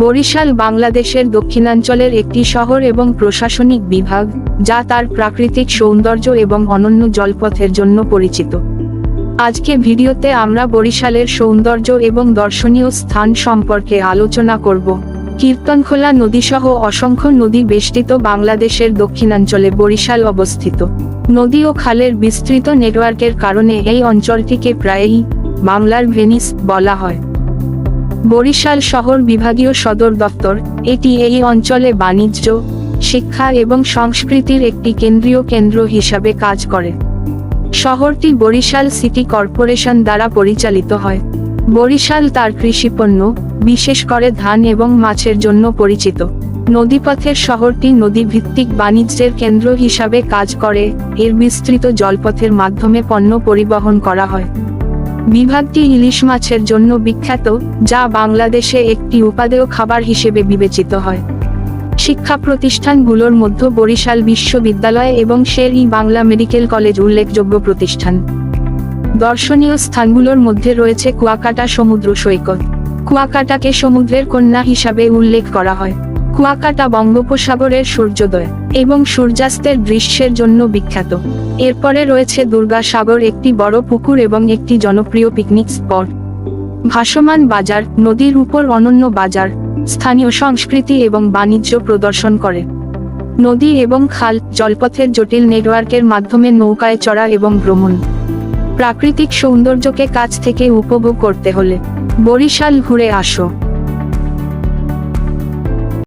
বরিশাল বাংলাদেশের দক্ষিণাঞ্চলের একটি শহর এবং প্রশাসনিক বিভাগ, যা তার প্রাকৃতিক সৌন্দর্য এবং অনন্য জলপথের জন্য পরিচিত। আজকে ভিডিওতে আমরা বরিশালের সৌন্দর্য এবং দর্শনীয় স্থান সম্পর্কে আলোচনা করব। কীর্তনখোলা নদীসহ অসংখ্য নদী বেষ্টিত বাংলাদেশের দক্ষিণাঞ্চলে বরিশাল অবস্থিত। নদী ও খালের বিস্তৃত নেটওয়ার্কের কারণে এই অঞ্চলটিকে প্রায়ই বাংলার ভেনিস বলা হয়। বরিশাল শহর বিভাগীয় সদর দপ্তর, এটি এই অঞ্চলে বাণিজ্য, শিক্ষা এবং সংস্কৃতির একটি কেন্দ্রীয় কেন্দ্র হিসাবে কাজ করে। শহরটি বরিশাল সিটি কর্পোরেশন দ্বারা পরিচালিত হয়। বরিশাল তার কৃষিপণ্য বিশেষ করে ধান এবং মাছের জন্য পরিচিত। নদীপথের শহরটি নদী ভিত্তিক বাণিজ্যের কেন্দ্র হিসাবে কাজ করে, এর বিস্তৃত জলপথের মাধ্যমে পণ্য পরিবহন করা হয়। বিভাগটি ইলিশ মাছের জন্য বিখ্যাত, যা বাংলাদেশে একটি উপাদেয় খাবার হিসেবে বিবেচিত হয়। শিক্ষা প্রতিষ্ঠানগুলোর মধ্যে বরিশাল বিশ্ববিদ্যালয় এবং শের ই বাংলা মেডিকেল কলেজ উল্লেখযোগ্য প্রতিষ্ঠান। দর্শনীয় স্থানগুলোর মধ্যে রয়েছে কুয়াকাটা সমুদ্র সৈকত। কুয়াকাটাকে সমুদ্রের কন্যা হিসাবে উল্লেখ করা হয়। কুয়াকাটা বঙ্গোপসাগরের সূর্যোদয় এবং সূর্যাস্তের দৃশ্যের জন্য বিখ্যাত। এরপরে রয়েছে দুর্গাসাগর একটি বড় পুকুর এবং একটি জনপ্রিয় পিকনিক স্পট। ভাসমান বাজার, নদীর উপর অনন্য বাজার, স্থানীয় সংস্কৃতি এবং বাণিজ্য প্রদর্শন করে। নদী এবং খাল, জলপথের জটিল নেটওয়ার্কের মাধ্যমে নৌকায় চড়া এবং ভ্রমণ। প্রাকৃতিক সৌন্দর্যকে কাছ থেকে উপভোগ করতে হলে বরিশাল ঘুরে আসো।